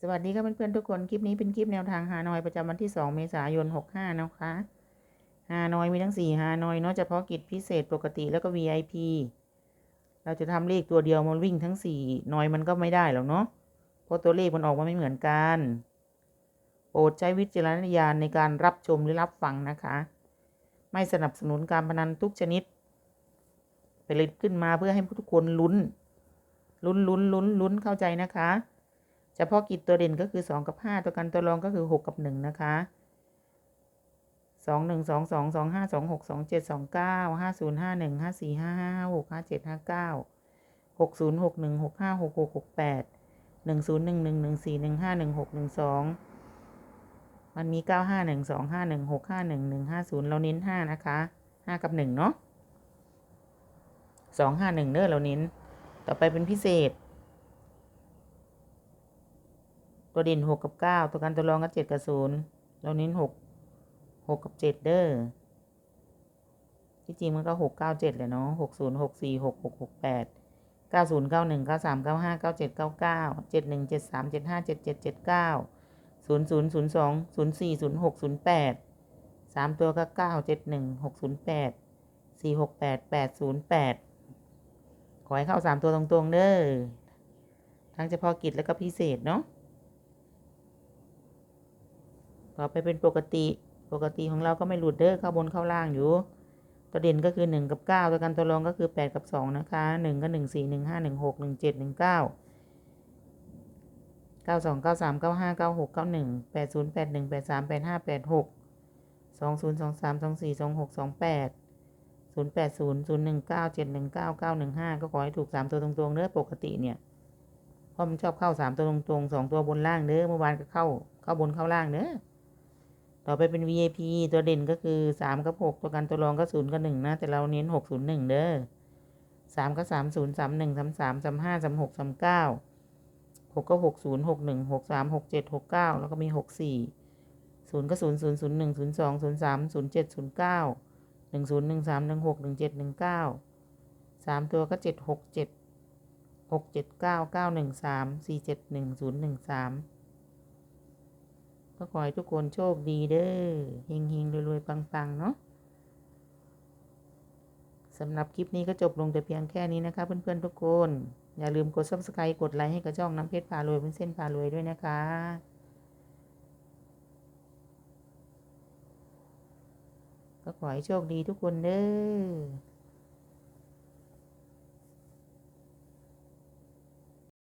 สวัสดีครับเพื่อนๆทุกคน คลิปนี้เป็นคลิปแนวทางฮานอยประจำวันที่ 2 เมษายน 65 นะคะฮานอยมีทั้ง 4ฮานอยเนาะเฉพาะกิจพิเศษปกติแล้วก็ VIP เราจะทำเลขตัวเดียวมันวิ่งทั้ง4นอยมันก็ไม่ได้หรอกเนาะเพราะตัวเลขมันออกมาไม่เหมือนกัน โปรดใช้วิจารณญาณในการรับชมหรือรับฟังนะคะ ไม่สนับสนุนการพนันทุกชนิดผลิตขึ้นมาเพื่อให้ทุกคนลุ้น ลุ้นลุ้นลุ้นลุ้นเข้าใจนะคะ เฉพาะกิจตัวเด่นก็คือสองกับห้าตัวกันตัวรองก็คือหกกับหนึ่งนะคะสองหนึ่งสองสองสองห้าสองหกสองเจ็ดสองเก้าห้าศูนย์ห้าหนึ่งห้าสี่ห้าห้าหกห้าเจ็ดห้าเก้าหกศูนย์หกหนึ่งหกห้าหกหกหกแปดหนึ่งศูนย์หนึ่งหนึ่งหนึ่งสี่หนึ่งห้าหนึ่งหกหนึ่งสองมันมีเก้าห้าหนึ่งสองห้าหนึ่งหกห้าหนึ่งหนึ่งห้าศูนย์เราเน้นห้านะคะห้ากับหนึ่งเนาะสองห้าหนึ่งเนอะเราเน้น ต่อไปเป็นพิเศษ ตัวเด่นหกกับเก้าตัวกันตัวรองก็เจ็ดกับศูนย์เราเน้นหกหกกับเจ็ดเด้อที่จริงมันก็หกเก้าเจ็ดเลยเนาะหกศูนย์หกสี่หกหกหกแปดเก้าศูนย์เก้าหนึ่งเก้าสามเก้าห้าเก้าเจ็ดเก้าเก้าเจ็ดหนึ่งเจ็ดสามเจ็ดห้าเจ็ดเจ็ดเจ็ดเก้าศูนย์ศูนย์ศูนย์สองศูนย์สี่ศูนย์หกศูนย์แปดสามตัวก็เก้าเจ็ดหนึ่งหกศูนย์แปดสี่หกแปดแปดศูนย์แปดขอให้เข้าสามตัวตรงๆเด้อทั้งเฉพาะกิจแล้วก็พิเศษเนาะ ต่อไปเป็นปกติปกติของเราก็ไม่หลุดเด้อเข้าบนเข้าล่างอยู่ ตัวเด่นก็คือหนึ่งกับเก้าตัวกันตัวรองก็คือแปดกับสองนะคะหนึ่งก็หนึ่งสี่หนึ่งห้าหนึ่งหกหนึ่งเจ็ดหนึ่งเก้าเก้าสองเก้าสามเก้าห้าเก้าหกเก้าหนึ่งแปดศูนย์แปดหนึ่งแปดสามแปดห้าแปดหกสองศูนย์สองสามสองสี่สองหกสองแปดศูนย์แปดศูนย์ศูนย์หนึ่งเก้าเจ็ดหนึ่งเก้าเก้าหนึ่งห้าก็ขอให้ถูกสามตัวตรงๆเด้อปกติเนี่ยเพราะมันชอบเข้าสามตัวตรงๆสองตัวบนล่างเด้อเมื่อวานก็เข้าเข้าบนเข้าล่างเด้อ ต่อไปเป็น VIP ตัวเด่นก็คือสามกับหกตัวกันตัวรองก็ศูนย์กับหนึ่งนะ แต่เราเน้นหกศูนย์หนึ่งเด้อสามก็สามศูนย์สามหนึ่งสามสามสามห้าสามหกสามเก้าหกก็หกศูนย์หกหนึ่งหกสามหกเจ็ดหกเก้าแล้วก็มีหกสี่ศูนย์ก็ศูนย์ศูนย์ศูนย์หนึ่งศูนย์สองศูนย์สามศูนย์เจ็ดศูนย์เก้าหนึ่งศูนย์หนึ่งสามหนึ่งหกหนึ่งเจ็ดหนึ่งเก้าสามตัวก็เจ็ดหกเจ็ดหกเจ็ดเก้าเก็ขอให้ทุกคนโชคดีเด้อเฮงเฮงรวยๆปังๆ เนาะสำหรับคลิปนี้ก็จบลงแต่เพียงแค่นี้นะคะ เพื่อนๆทุกคน อย่าลืมกด subscribe กดไลค์ให้กับช่องน้ำเพชรพารวยเป็นเส้นพารวยด้วยนะคะก็ขอให้โชคดีทุกคนเด้อ